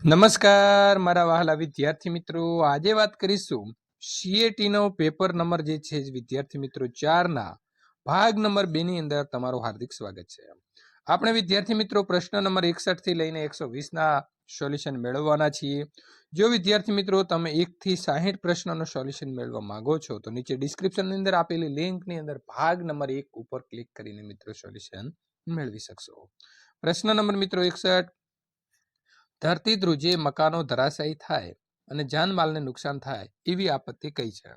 નમસ્કાર, મારા વહાલા વિદ્યાર્થી મિત્રો. આજે વાત કરીશું સીએટીનો પેપર નંબર જે છે, વિદ્યાર્થી મિત્રો ચારના ભાગ નંબર બે ની અંદર તમારું હાર્દિક સ્વાગત છે. આપણે વિદ્યાર્થી મિત્રો પ્રશ્ન નંબર એકસઠથી લઈને એકસો ના સોલ્યુશન મેળવવાના છીએ. જો વિદ્યાર્થી મિત્રો તમે એક થી સાહીઠ પ્રશ્નનો સોલ્યુશન મેળવવા માંગો છો, તો નીચે ડિસ્ક્રિપ્શનની અંદર આપેલી લિંકની અંદર ભાગ નંબર એક ઉપર ક્લિક કરીને મિત્રો સોલ્યુશન મેળવી શકશો. પ્રશ્ન નંબર મિત્રો એકસઠ ધરતી ધ્રુજે મકાનો ધરાશાયી થાય અને જાનમાલને નુકસાન થાય એવી આપત્તિ કઈ છે.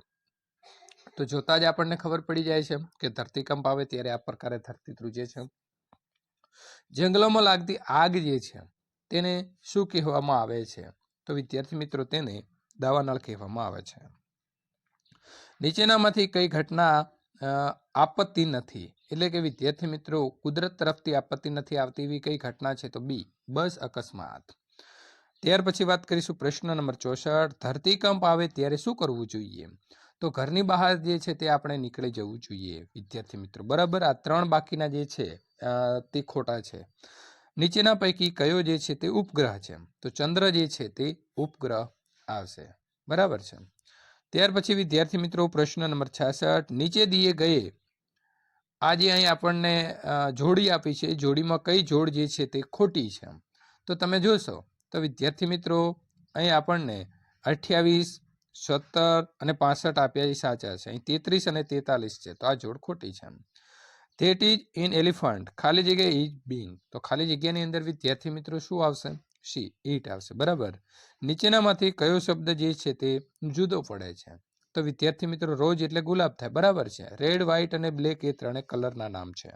તો જોતા જ આપણને ખબર પડી જાય છે કે ધરતીકંપ આવે ત્યારે આ પ્રકારે ધરતી ધ્રુજે છે. જંગલોમાં લાગતી આગ જે છે તેને શું કહેવામાં આવે છે? તો વિદ્યાર્થી મિત્રો તેને દાવાનળ કહેવામાં આવે છે. નીચેનામાંથી કઈ ઘટના આપત્તિ નથી. એટલે કે વિદ્યાર્થી મિત્રો કુદરત તરફથી આપત્તિ નથી આવતી એવી કઈ ઘટના છે તો બી બસ અકસ્માત. ત્યાર પછી વાત કરીશું પ્રશ્ન નંબર ચોસઠ. ધરતીકંપ આવે ત્યારે શું કરવું જોઈએ? તો ઘરની બહાર જે છે તે આપણે નીકળી જવું જોઈએ. વિદ્યાર્થી મિત્રો, બરાબર? આ ત્રણ બાકીના જે છે તે ખોટા છે. નીચેના પૈકી કયો જે છે તે ઉપગ્રહ છે? તો ચંદ્ર જે છે તે ઉપગ્રહ આવશે. બરાબર છે? ત્યાર પછી વિદ્યાર્થી મિત્રો, પ્રશ્ન નંબર છાસઠ. નીચે દીએ ગયે. આ જે અહીં આપણને જોડી આપી છે. જોડીમાં કઈ જોડ જે છે તે ખોટી છે? તો તમે જોશો. તો વિદ્યાર્થી મિત્રો, અહીં આપણને અઠ્યાવીસ, સત્તર અને પાસઠ આપ્યા સાચા છે. અહીં તેત્રીસ અને તેતાલીસ છે. તો આ જોડ ખોટી છે ધેટ ઇઝ ઇન એલિફન્ટ ખાલી જગ્યાએ ઇઝ બિંગ તો ખાલી જગ્યાની અંદર વિદ્યાર્થી મિત્રો શું આવશે? સી ઈટ આવશે. બરાબર? નીચેનામાંથી કયો શબ્દ જે છે તે જુદો પડે છે. તો વિદ્યાર્થી મિત્રો, રોજ એટલે ગુલાબ થાય. બરાબર છે? રેડ વ્હાઇટ અને બ્લેક એ ત્રણે કલરના નામ છે.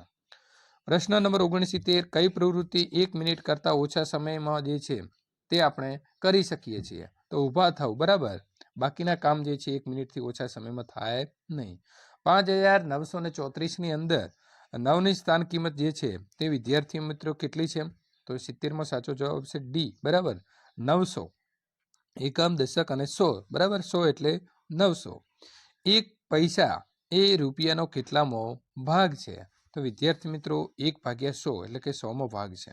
પ્રશ્ન નંબર ઓગણસિત્તેર, કઈ પ્રવૃત્તિ એક મિનિટ કરતાં ઓછા સમયમાં જે છે તે આપણે કરી શકીએ છીએ. તો ઊભા થવું, બરાબર? બાકીના કામ જે છે, એક મિનિટથી ઓછા સમયમાં થાય નહીં. પાંચ હજાર નવસો ને ચોત્રીસની અંદર નવની સ્થાન કિંમત જે છે, તે વિદ્યાર્થી મિત્રો કેટલી છે? તો સિત્તેરમાં સાચો જવાબ છે ડી, બરાબર? નવસો. એકમ, દશક અને સો, બરાબર? સો એટલે નવસો. એક પૈસા એ રૂપિયાનો કેટલામો ભાગ છે? તો વિદ્યાર્થી મિત્રો, એક ભાગ્યા સો એટલે કે સોમો ભાગ છે.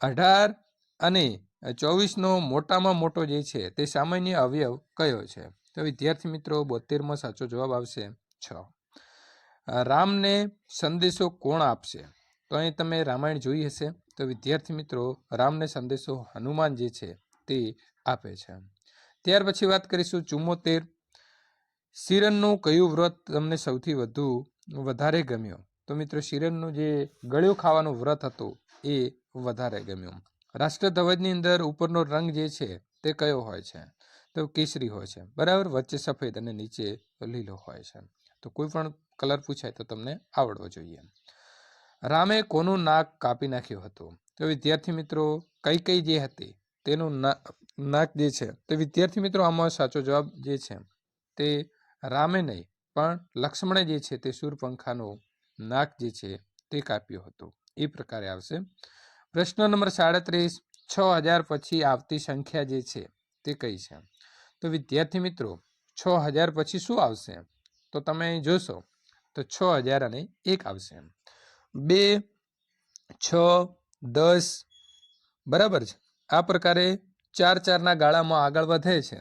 અઢાર અને ચોવીસનો મોટામાં મોટો જે છે તે સામાન્ય અવયવ કયો છે? તો વિદ્યાર્થી મિત્રો બોતેરમો સાચો જવાબ આવશે છ. રામને સંદેશો કોણ આપશે? તો અહીં તમે રામાયણ જોઈ હશે. તો વિદ્યાર્થી મિત્રો, રામને સંદેશો હનુમાન જે છે તે આપે છે. ત્યાર પછી વાત કરીશું ચુમ્મોતેર. શિરણનું કયું વ્રત તમને સૌથી વધુ, વધારે ગમ્યું? તો મિત્રો શિરણનું જે ગળ્યું ખાવાનું વ્રત હતું એ વધારે ગમ્યું. રાષ્ટ્રધ્વજની અંદર ઉપરનો રંગ જે છે તે કયો હોય છે? તો કેસરી હોય છે. બરાબર? વચ્ચે સફેદ અને નીચે લીલો હોય છે. તો કોઈ પણ કલર પૂછાય તો તમને આવડવો જોઈએ. રામે કોનું નાક કાપી નાખ્યું હતું? તો વિદ્યાર્થી મિત્રો, કઈ કઈ જે હતી તેનું નાક જે છે, તે વિદ્યાર્થી મિત્રો, આમાં સાચો જવાબ જે છે તે રામે નહીં, પણ લક્ષ્મણે જે છે તે શૂરપંખાનું નાક જે છે તે કાપ્યું હતું. એ પ્રકારે આવશે. પ્રશ્ન નંબર સાડત્રીસ, છ હજાર પછી આવતી સંખ્યા જે છે તે કઈ છે? તો વિદ્યાર્થી મિત્રો, છ હજાર પછી શું આવશે? તો તમે અહીં જોશો, તો છ હજાર અને એક આવશે. બે, છ, દસ, બરાબર છે? આ પ્રકારે ચાર ચારના ગાળામાં આગળ વધે છે.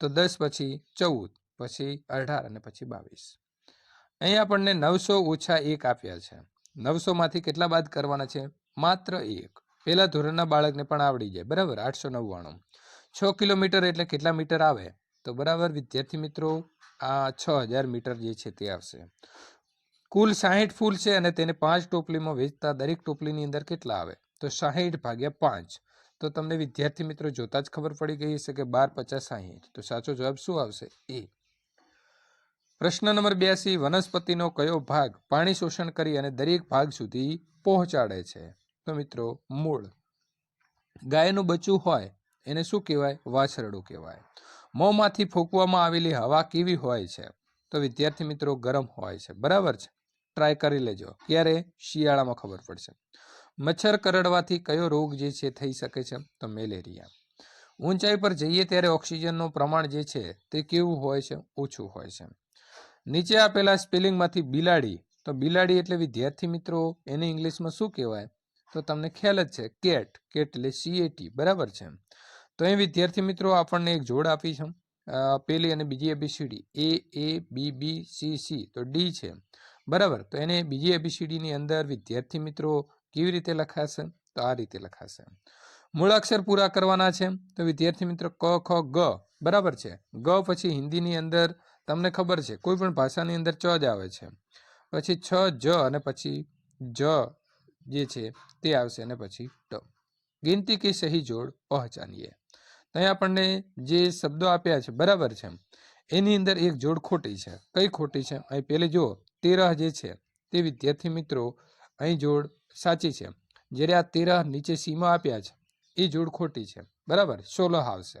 તો દસ પછી ચૌદ, પછી અઢાર અને પછી બાવીસ. અહીં આપણને નવસો ઓછા એક આપ્યા છે. નવસોમાંથી કેટલા બાદ કરવાના છે? માત્ર એક. પહેલા ધોરણના બાળકને પણ આવડી જાય. બરાબર? આઠસો નવ્વાણું. છ કિલોમીટર એટલે કેટલા મીટર આવે? તો બરાબર, વિદ્યાર્થી મિત્રો, આ છ હજાર મીટર જે છે તે આવશે. કુલ સાહીઠ ફૂલ છે અને તેને પાંચ ટોપલીમાં વેચતા દરેક ટોપલીની અંદર કેટલા આવે? તો સાહીઠ ભાગ્યા પાંચ. તો તમને વિદ્યાર્થી મિત્રો જોતા જ ખબર પડી ગઈ હશે કે બાર પચાસ સાહીઠ. તો સાચો જવાબ શું આવશે? એ. પ્રશ્ન નંબર બ્યાસી. વનસ્પતિનો કયો ભાગ પાણી શોષણ કરી અને દરેક ભાગ સુધી પહોંચાડે છે? તો મિત્રો, મૂળ. ગાયનું બચ્ચું હોય, એને શું કહેવાય? વાછરડું કહેવાય. મોંમાંથી ફૂંકવામાં આવેલી હવા કેવી હોય છે? તો વિદ્યાર્થી મિત્રો, ગરમ હોય છે. બરાબર છે? ટ્રાય કરી લેજો. ક્યારે? શિયાળામાં ખબર પડશે. મચ્છર કરડવાથી કયો રોગ જે છે થઈ શકે છે? તો મેલેરિયા. ઊંચાઈ પર જઈએ ત્યારે ઓક્સિજનનું પ્રમાણ જે છે તે કેવું હોય છે? ઓછું હોય છે. નીચે આપેલા સ્પેલિંગમાંથી બિલાડી. તો બિલાડી એટલે વિદ્યાર્થી મિત્રો, એને ઇંગ્લિશમાં શું કહેવાય? તો તમને ખ્યાલ જ છે, કેટ કેટ એટલે સીએટી બરાબર છે? તો અહીં વિદ્યાર્થી મિત્રો આપણને એક જોડ આપી છે. પેલી અને બીજી ABCD A A B B C C તો ડી છે. બરાબર? તો એને બીજી એબીસીડીની અંદર વિદ્યાર્થી મિત્રો કેવી રીતે લખાશે? તો આ રીતે લખાશે. મૂળાક્ષર પૂરા કરવાના છે. તો વિદ્યાર્થી મિત્રો ક, ખ, ગ, બરાબર છે? ગ પછી હિન્દીની અંદર તમને ખબર છે, કોઈ પણ ભાષાની અંદર ચ જ આવે છે. પછી છ જ અને પછી જ. જે છે તે આવશે અને પછી ટ. ગિનતી કે સહી જોડ પહચાનીએ. તો આપણને જે શબ્દો આપ્યા છે, બરાબર છે એની અંદર એક જોડ ખોટી છે. કઈ ખોટી છે? અહીં પહેલે જુઓ, તેરહ જે છે તે વિદ્યાર્થી મિત્રો અહીં જોડ સાચી છે. જ્યારે આ તેરહ નીચે સીમા આપ્યા છે, એ જોડ ખોટી છે. બરાબર? સોલહ આવશે.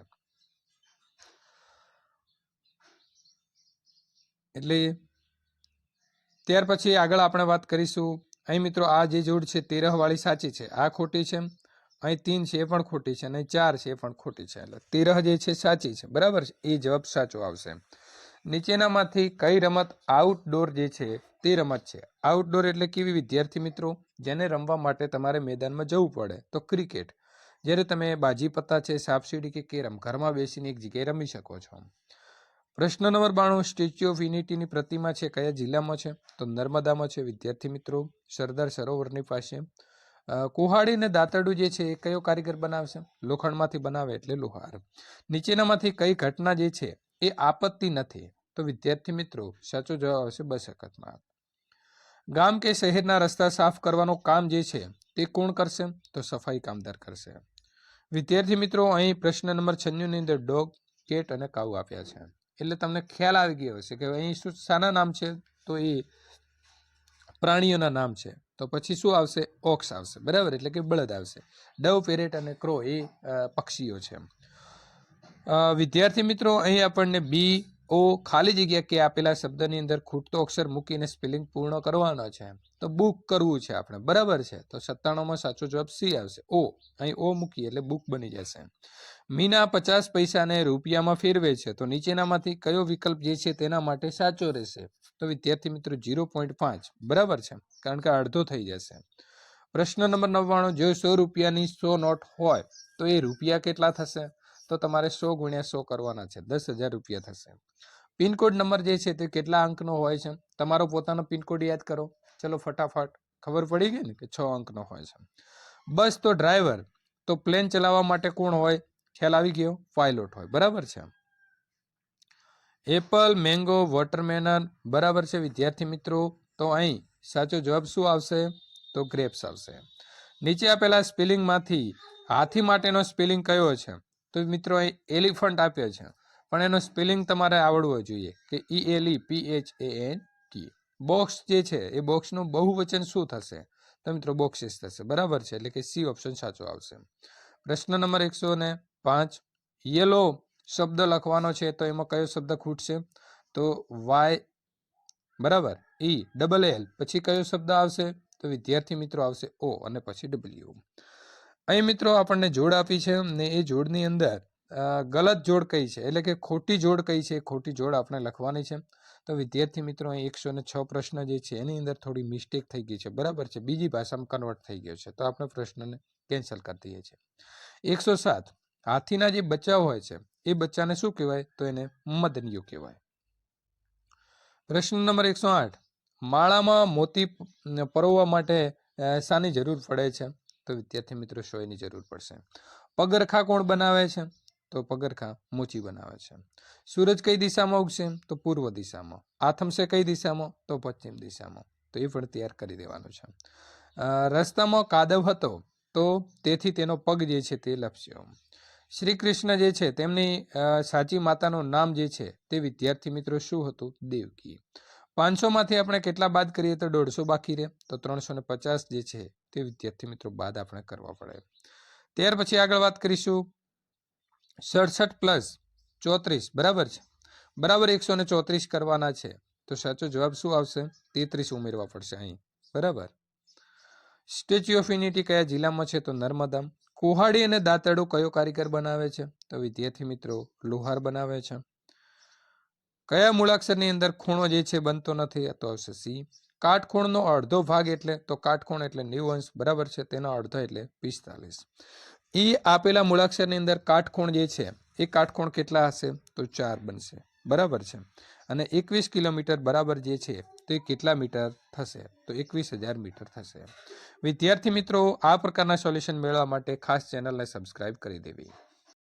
એટલે ત્યાર પછી આગળ આપણે વાત કરીશું અહીં મિત્રો આ જે જોડ છે તેરહ વાળી સાચી છે. આ ખોટી છે. અહીં તીન છે એ પણ ખોટી છે અને ચાર છે એ પણ ખોટી છે. એટલે તેરહ જે છે, સાચી છે. બરાબર છે? એ જવાબ સાચો આવશે. નીચેનામાંથી કઈ રમત આઉટડોર જે છે, તે રમત છે. આઉટડોર એટલે કેવી વિદ્યાર્થી મિત્રો? જેને રમવા માટે તમારે મેદાનમાં જવું પડે. તો ક્રિકેટ જ્યારે તમે બાજી પત્તા છે સાપસીડી કે કેરમ, ઘરમાં બેસીને એક જગ્યાએ રમી શકો છો. પ્રશ્ન નંબર બાણું, સ્ટેચ્યુ ઓફ યુનિટીની પ્રતિમા છે, કયા જિલ્લામાં છે? તો નર્મદામાં છે, વિદ્યાર્થી મિત્રો, સરદાર સરોવરની પાસે. કુહાડી અને દાંતરડું જે છે, એ કયો કારીગર બનાવશે? લોખંડમાંથી બનાવે એટલે લોહાર. નીચેનામાંથી કઈ ઘટના જે છે, એ આપત્તિ નથી. તો વિદ્યાર્થી મિત્રો, સાચો જવાબ આવશે બસ અકસ્માત. ગામ કે શહેરના રસ્તા સાફ કરવાનું કામ જે છે, તે કોણ કરશે? તો સફાઈ કામદાર કરશે. વિદ્યાર્થી મિત્રો, અહીં પ્રશ્ન નંબર છન્નું અંદર ડોગ, કેટ અને કાઉ આપ્યા છે. એટલે તમને ખ્યાલ આવી ગયો હશે કે અહીં શું શાના નામ છે? તો એ પ્રાણીઓના નામ છે. તો પછી શું આવશે? ઓક્સ આવશે. બરાબર? એટલે કે બળદ આવશે. ડવ, પેરેટ અને ક્રો એ પક્ષીઓ છે વિદ્યાર્થી મિત્રો, અહીં આપણને બી, ઓ ખાલી જગ્યા કે આપેલા શબ્દની અંદર ખૂટતો અક્ષર મૂકીને સ્પેલિંગ પૂર્ણ કરવાનો છે. તો બુક કરવું છે આપણે. બરાબર છે? તો સત્તાણુંમાં સાચો જવાબ સી આવશે. ઓ. અહીં ઓ મૂકીએ એટલે બુક બની જશે. મીના પચાસ પૈસાને રૂપિયામાં ફેરવે છે. તો નીચેનામાંથી કયો વિકલ્પ જે છે તેના માટે સાચો રહેશે? તો વિદ્યાર્થી મિત્રો જીરો પોઈન્ટ પાંચ. બરાબર છે. કારણ કે અડધો થઈ જશે. પ્રશ્ન નંબર નવ્વાણું. જો સો રૂપિયાની સો નોટ હોય, તો એ રૂપિયા કેટલા થશે? તો તમારે સો ગુણ્યા સો કરવાના છે. દસ હજાર રૂપિયા થશે. પિનકોડ નંબર જે છે તે કેટલા અંકનો હોય છે? તમારો પોતાનો પિનકોડ યાદ કરો. ચલો ફટાફટ. ખબર પડી ગઈ ને કે છ અંકનો હોય છે. બસ તો ડ્રાઈવર. તો પ્લેન ચલાવવા માટે કોણ હોય? ખ્યાલ આવી ગયો પાયલોટ હોય બરાબર છે એપલ મેંગો વોટરમેલન બરાબર છે વિદ્યાર્થી મિત્રો. તો અહીં સાચો જવાબ શું આવશે? તો ગ્રેપ્સ આવશે. નીચે આપેલા સ્પેલિંગમાંથી હાથી માટેનો સ્પેલિંગ કયો છે? તો મિત્રો અહીં એલિફન્ટ આપ્યો છે. પણ એનો સ્પેલિંગ તમારે આવડવો જોઈએ કે E L P H A N T box જે છે, એ બોક્સનું બહુવચન શું થશે? તો મિત્રો બોક્સીસ થશે. બરાબર છે? એટલે કે સી ઓપ્શન સાચો આવશે. પ્રશ્ન નંબર એકસો પાંચ. યલો શબ્દ લખવાનો છે તો એમાં કયો શબ્દ ખૂટશે? તો વાય, બરાબર, ઈ ડબલ એલ પછી કયો શબ્દ આવશે? તો વિદ્યાર્થી મિત્રો આવશે ઓ અને પછી ડબલ્યુ અહીં મિત્રો આપણને જોડ આપી છે ને એ જોડની અંદર ગલત જોડ કઈ છે? એટલે કે ખોટી જોડ કઈ છે? ખોટી જોડ આપણે લખવાની છે. તો વિદ્યાર્થી મિત્રો અહીં એકસો ને છ પ્રશ્ન જે છે એની અંદર થોડી મિસ્ટેક થઈ ગઈ છે. બરાબર છે? બીજી ભાષામાં કન્વર્ટ થઈ ગયો છે. તો આપણે પ્રશ્નને કેન્સલ કરી દઈએ છીએ. એકસો સાત. હાથીના જે બચ્ચા હોય છે, એ બચ્ચાને શું કહેવાય? તો એને મદનિયો કહેવાય. પ્રશ્ન નંબર એકસો આઠ. માળામાં મોતી પરોવવા માટે શાની જરૂર પડે છે? તો વિદ્યાર્થી મિત્રો સોયની જરૂર પડશે. પગરખા કોણ બનાવે છે? તો પગરખા મોચી બનાવે છે. સૂરજ કઈ દિશામાં ઉગશે? તો પૂર્વ દિશામાં. આથમશે કઈ દિશામાં? તો પશ્ચિમ દિશામાં. તો એ પણ તૈયાર કરી દેવાનું છે. રસ્તામાં કાદવ હતો, તો તેથી તેનો પગ જે છે તે લપસ્યો. શ્રી કૃષ્ણ જે છે, તેમની સાચી માતાનું નામ જે છે, તે વિદ્યાર્થી મિત્રો શું હતું? દેવકી. પાંચસો માંથી આપણે કેટલા બાદ કરીએ તો દોઢસો બાકી રહે. તો ત્રણસો ને પચાસ જે છે, તે વિદ્યાર્થી મિત્રો બાદ આપણે કરવા પડે. ત્યાર પછી આગળ વાત કરીશું. સડસઠ પ્લસ ચોત્રીસ, બરાબર છે? બરાબર એકસો ને ચોત્રીસ કરવાના છે. તો સાચો જવાબ શું આવશે? તેત્રીસ ઉમેરવા પડશે અહીં. બરાબર. સ્ટેચ્યુ ઓફ યુનિટી કયા જિલ્લામાં છે? તો નર્મદા. કુહાડી અને દાંતડો કયો કારીગર બનાવે છે? તો વિદ્યાર્થી મિત્રો, લુહાર બનાવે છે. કયા મૂળાક્ષરની અંદર ખૂણો જે છે બનતો નથી તો આવશે સી કાટખૂણનો અડધો ભાગ એટલે, તો કાટખૂણ એટલે નેવું અંશ બરાબર છે? તેનો અડધો એટલે પિસ્તાલીસ. એ આપેલા મૂળાક્ષરની અંદર કાટખૂણ જે છે, એ કાટખૂણ કેટલા હશે? તો ચાર બનશે. બરાબર છે. અને એકવીસ કિલોમીટર બરાબર જે છે, તો કેટલા મીટર થશે? તો એકવીસ હજાર મીટર થશે. વિદ્યાર્થી મિત્રો, આ પ્રકારના સોલ્યુશન મેળવવા માટે ખાસ ચેનલને સબસ્ક્રાઇબ કરી દેવી.